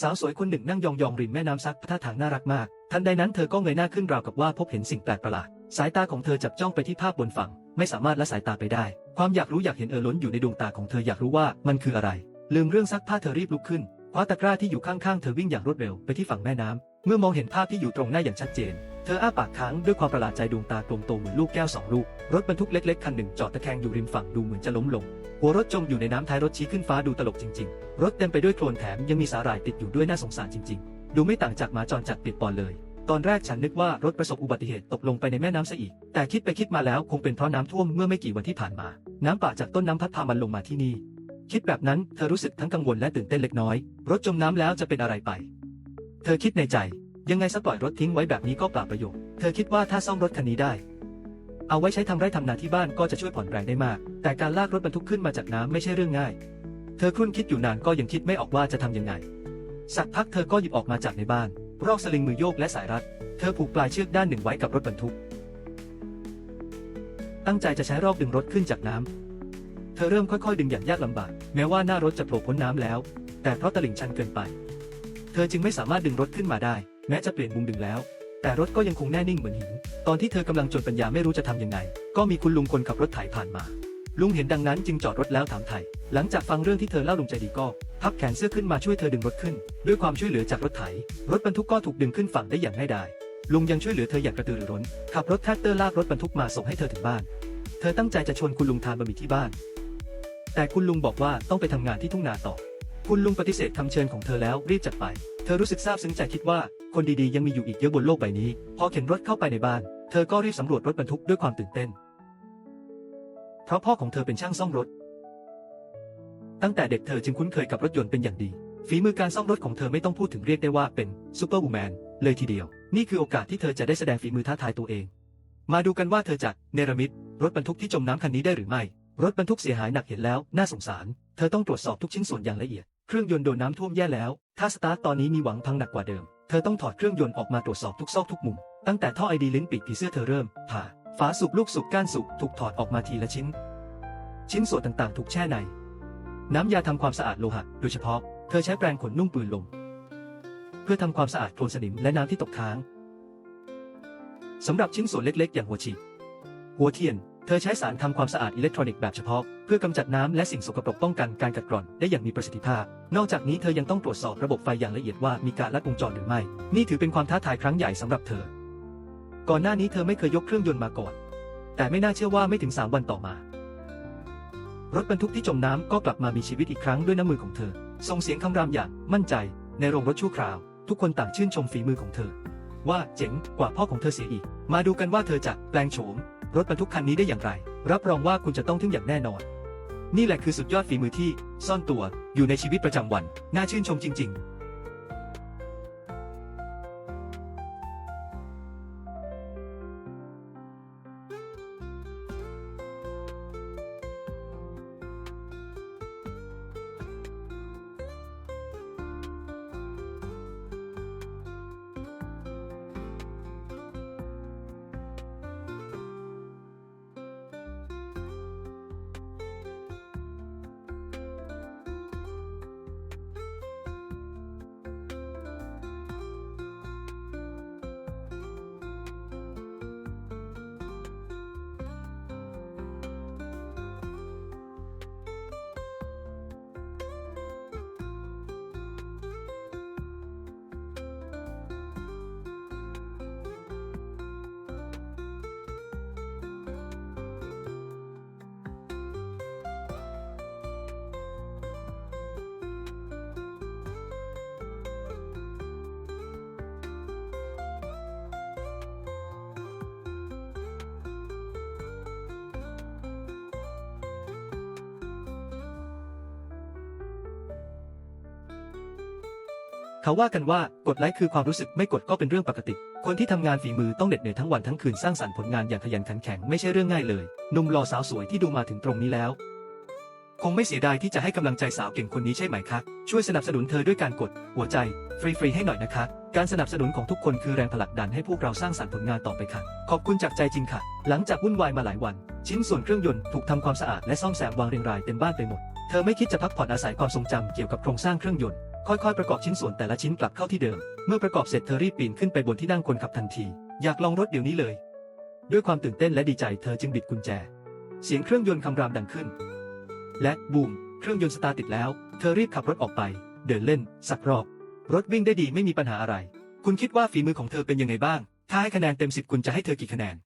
สาวสวยคนหนึ่งนั่งยองๆริมแม่น้ำซักท่าทางน่ารักมาก ทันใดนั้นเธอก็เงยหน้าขึ้นราวกับว่าพบเห็นสิ่งแปลกประหลาด สายตาของเธอจับจ้องไปที่ภาพบนฝั่ง ไม่สามารถละสายตาไปได้ ความอยากรู้อยากเห็นเอ่อล้นอยู่ในดวงตาของเธออยากรู้ว่ามันคืออะไร ลืมเรื่องซักผ้าเธอรีบลุกขึ้นคว้าตะกร้าที่อยู่ข้างๆเธอวิ่งอย่างรวดเร็วไปที่ฝั่งแม่น้ำเมื่อมองเห็นภาพที่อยู่ตรงหน้าอย่างชัดเจน เธออ้าปากค้างด้วยความประหลาดใจดวงตากลมโตเหมือนลูกแก้วสองลูก รถบรรทุกเล็กๆคันหนึ่งจอดตะแคงอยู่ริมฝั่งดูเหมือนจะล้มลง หัวรถจมอยู่ในน้ำท้ายรถชี้ขึ้นฟ้าดูตลกจริง ๆ รถเต็มไปด้วยโคลนแถมยังมีสาหร่ายติดอยู่ด้วยน่าสงสารจริง ๆ ดูไม่ต่างจากหมาจรจัดปียกปอนเลย ตอนแรกฉันนึกว่ารถประสบอุบัติเหตุตกลงไปในแม่น้ำซะอีก แต่คิดไปคิดมาแล้วคงเป็นเพราะน้ำท่วมเมื่อไม่กี่วันที่ผ่านมา น้ำป่าจากต้นน้ำพัดพามันลงมาที่นี่ คิดแบบนั้นเธอรู้สึกทั้งกังวลและตื่นเต้นเล็กน้อย รถจมน้ำแล้วจะเป็นอะไรไป เธอคิดในใจ ยังไงซะปล่อยรถทิ้งไว้แบบนี้ก็เปล่าประโยชน์ เธอคิดว่าถ้าซ่อมรถคันนี้ได้ เอาไว้ใช้ทำไร่ทำนาที่บ้านก็จะช่วยผ่อนแรงได้มาก แต่การลากรถบรรทุกขึ้นมาจากน้ำไม่ใช่เรื่องง่าย เธอครุ่นคิดอยู่นานก็ยังคิดไม่ออกว่าจะทำยังไง สักพักเธอก็หยิบออกมาจากในบ้าน รอกสลิงมือโยกและสายรัด เธอผูกปลายเชือกด้านหนึ่งไว้กับรถบรรทุก ตั้งใจจะใช้รอกดึงรถขึ้นจากน้ำ เธอเริ่มค่อยๆ ดึงอย่างยากลำบาก แม้ว่าหน้ารถจะโผล่พ้นน้ำแล้ว แต่เพราะตลิ่งชันเกินไป เธอจึงไม่สามารถดึงรถขึ้นมาได้ แม้จะเปลี่ยนมุมดึงแล้ว แต่รถก็ยังคงแน่นิ่งเหมือนหิน ตอนที่เธอกำลังจนปัญญาไม่รู้จะทำยังไง ก็มีคุณลุงคนขับรถไถผ่านมา ลุงเห็นดังนั้นจึงจอดรถแล้วถามไถ่หลังจากฟังเรื่องที่เธอเล่าลุงใจดีก็ พับแขนเสื้อขึ้นมาช่วยเธอดึงรถขึ้น ด้วยความช่วยเหลือจากรถไถ รถบรรทุกก็ถูกดึงขึ้นฝั่งได้อย่างง่ายดาย ลุงยังช่วยเหลือเธออย่างกระตือรือร้น ขับรถแท็กเตอร์ลากรถบรรทุกมาส่งให้เธอถึงบ้าน เธอตั้งใจจะชวนคุณลุงทานบะหมี่ที่บ้าน แต่คุณลุงบอกว่าต้องไปทำงานที่ทุ่งนาต่อ คุณลุงปฏิเสธคำเชิญของเธอแล้วรีบจากไป เธอรู้สึกซาบซึ้งใจคิดว่า คนดีๆยังมีอยู่อีกเยอะบนโลกใบนี้ พอเข็นรถเข้าไปในบ้าน เธอก็รีบสำรวจรถบรรทุกด้วยความตื่นเต้น เพราะพ่อของเธอเป็นช่างซ่อมรถ ตั้งแต่เด็กเธอจึงคุ้นเคยกับรถยนต์เป็นอย่างดี ฝีมือการซ่อมรถของเธอไม่ต้องพูดถึงเรียกได้ว่าเป็นซูเปอร์วูแมนเลยทีเดียว นี่คือโอกาสที่เธอจะได้แสดงฝีมือท้าทายตัวเอง มาดูกันว่าเธอจะเนรมิตรถบรรทุกที่จมน้ำคันนี้ได้หรือไม่ รถบรรทุกเสียหายหนักเห็นแล้ว น่าสงสาร เธอต้องตรวจสอบทุกชิ้นส่วนอย่างละเอียด เครื่องยนต์โดนน้ำท่วมแย่แล้ว ถ้าสตาร์ทตอนนี้มีหวังพังหนักกว่าเดิม เธอต้องถอดเครื่องยนต์ออกมาตรวจสอบทุกซอกทุกมุม ตั้งแต่ท่อไอดีลิ้นปีกผีเสื้อเธอเริ่มผ่าฝาสูบลูกสูบก้านสูบถูกถอดออกมาทีละชิ้น ชิ้นส่วนต่างๆ ถูกแช่ใน น้ำยาทำความสะอาดโลหะโดยเฉพาะเธอใช้แปรงขนนุ่มปืนลม เพื่อทำความสะอาดโคลนสนิมและน้ำที่ตกค้างสำหรับชิ้นส่วนเล็กๆ อย่างหัวฉีดหัวเทียน เธอใช้สารทำความสะอาดอิเล็กทรอนิกส์แบบเฉพาะ พื่อกำจัดน้ำและสิ่งสกปรกป้องกันการกัดกร่อนได้อย่างมีประสิทธิภาพ นอกจากนี้เธอยังต้องตรวจสอบระบบไฟอย่างละเอียดว่ามีการลัดวงจรหรือไม่ นี่ถือเป็นความท้าทายครั้งใหญ่สำหรับเธอ ก่อนหน้านี้เธอไม่เคยยกเครื่องยนต์มาก่อน แต่ไม่น่าเชื่อว่าไม่ถึง 3 วันต่อมา รถบรรทุกที่จมน้ำก็กลับมามีชีวิตอีกครั้งด้วยน้ำมือของเธอ ส่งเสียงคำรามอย่างมั่นใจ ในโรงรถชั่วคราว ทุกคนต่างชื่นชมฝีมือของเธอ ว่าเจ๋งกว่าพ่อของเธอเสียอีก มาดูกันว่าเธอจะแปลงโฉมรถบรรทุกคันนี้ได้อย่างไร รับรองว่าคุณจะต้องทึ่งอย่างแน่นอน นี่แหละคือสุดยอดฝีมือที่ซ่อนตัวอยู่ในชีวิตประจำวัน น่าชื่นชมจริง ๆ เขาว่ากันว่ากดไลค์คือความรู้สึกไม่กดก็เป็นเรื่องปกติ คนที่ทำงานฝีมือต้องเหน็ดเหนื่อยทั้งวันทั้งคืนสร้างสรรค์ผลงานอย่างขยันขันแข็งไม่ใช่เรื่องง่ายเลยหนุ่มหล่อสาวสวยที่ดูมาถึงตรงนี้แล้ว คงไม่เสียดายที่จะให้กำลังใจสาวเก่งคนนี้ใช่ไหมคะช่วยสนับสนุนเธอด้วยการกด หัวใจ ฟรีๆให้หน่อยนะคะการสนับสนุนของทุกคนคือแรงผลักดันให้พวกเราสร้างสรรค์ผลงานต่อไปค่ะ ขอบคุณจากใจจริงค่ะ หลังจากวุ่นวายมาหลายวัน ชิ้นส่วนเครื่องยนต์ถูกทำความสะอาดและซ่อมแซมวางเรียงรายเต็มบ้านไปหมด เธอไม่คิดจะพักผ่อนอาศัยความทรงจำเกี่ยวกับโครงสร้างเครื่องยนต์ ค่อยๆ ประกอบชิ้นส่วนแต่ละชิ้นกลับเข้าที่เดิม เมื่อประกอบเสร็จเธอรีบปีนขึ้นไปบนที่นั่งคนขับทันที อยากลองรถเดี๋ยวนี้เลย ด้วยความตื่นเต้นและดีใจเธอจึงบิดกุญแจ เสียงเครื่องยนต์คำรามดังขึ้น และบูม เครื่องยนต์สตาร์ติดแล้ว เธอรีบขับรถออกไป เดินเล่น สักรอบ รถวิ่งได้ดีไม่มีปัญหาอะไร คุณคิดว่าฝีมือของเธอเป็นยังไงบ้าง ถ้าให้คะแนนเต็มสิบคุณจะให้เธอกี่คะแนน